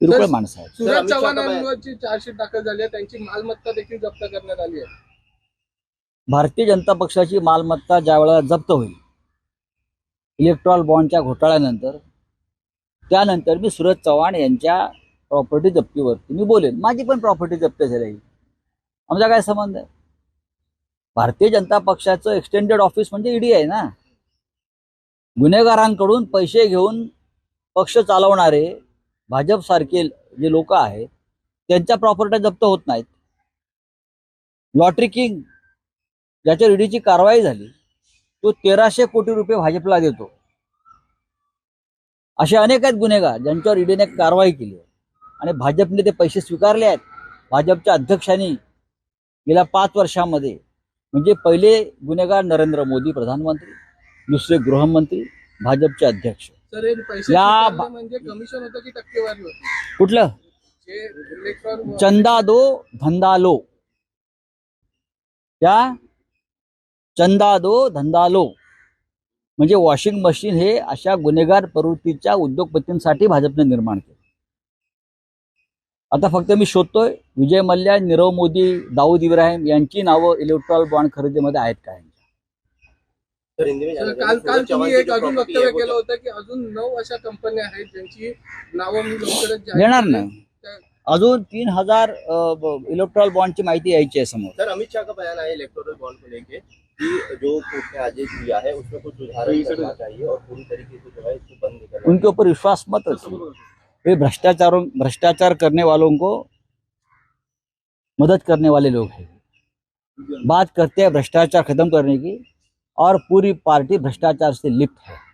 किरकोळ माणसं आहेत. सूरज शहा चव्हाणांवरची चार्जशीट दाखल झाली आहे. त्यांची मालमत्ता देखील जप्त करण्यात आली आहे. भारतीय जनता पक्षाची मालमत्ता ज्या वेळेला जप्त होईल इलेक्ट्रॉल बॉन्डच्या घोटाळ्यानंतर त्यानंतर मी सुरज चव्हाण यांच्या प्रॉपर्टी जप्तीवरती मी बोलेन. माझी पण प्रॉपर्टी जप्त झाली. आमचा काय संबंध आहे? भारतीय जनता पक्षाचं एक्सटेंडेड ऑफिस म्हणजे ईडी आहे ना? गुन्हेगारांकडून पैसे घेऊन पक्ष चालवणारे भाजपसारखे जे लोक आहेत त्यांच्या प्रॉपर्ट्या जप्त होत नाहीत. लॉटरी किंग ज्याच्यावर ईडीची कारवाई झाली तो तेराशे कोटी रुपये भाजपला देतो. असे अनेक आहेत गुन्हेगार ज्यांच्यावर ईडीने कारवाई केली आणि भाजपने ते पैसे स्वीकारले आहेत. भाजपच्या अध्यक्षांनी गेल्या पाच वर्षामध्ये म्हणजे पहिले गुन्हेगार नरेंद्र मोदी प्रधानमंत्री दुसरे गृहमंत्री भाजपचे अध्यक्ष. सर हे पैसे या स्वीकारले म्हणजे कमिशन होतं की टक्केवारी होती? कुठलं? जे इलेक्ट्रॉन चंदा दो धंदा लो. त्या चंदा दो धंदा लो. म्हणजे वॉशिंग मशीन हे अशा गुन्हेगार प्रवृत्तीच्या उद्योगपतींसाठी भाजपने निर्माण केलं. आता फक्त मी शोधतोय विजय मल्ल्या नीरव मोदी दाऊद इब्राहिम यांची नावं इलेक्ट्रॉल बॉन्ड खरेदीमध्ये आहेत काय हिंदी में जानना काल काल तुम्ही एक अजून वक्तव्य केलं होतं की अजून नऊ अशा कंपन्या आहेत ज्यांची नावं मी लवकरच जाहीर देणार. नाही अजून तीन हजार इलेक्ट्रॉल बॉन्डची माहिती यायची आहे समोर. सर अमित शाह का बयान आया इलेक्टोरल बॉन्ड को लेके? कि जो कोर्ट ने आदेश दिया है उसमें कुछ सुधार करना चाहिए और पूरी तरीके से जो है इसको बंद करना उनके ऊपर विश्वास मत रखिए। वे भ्रष्टाचारों भ्रष्टाचार करने वालों को मदद करने वाले लोग हैं। बात करते हैं भ्रष्टाचार खत्म करने की। और पूरी पार्टी भ्रष्टाचार से लिप्त है।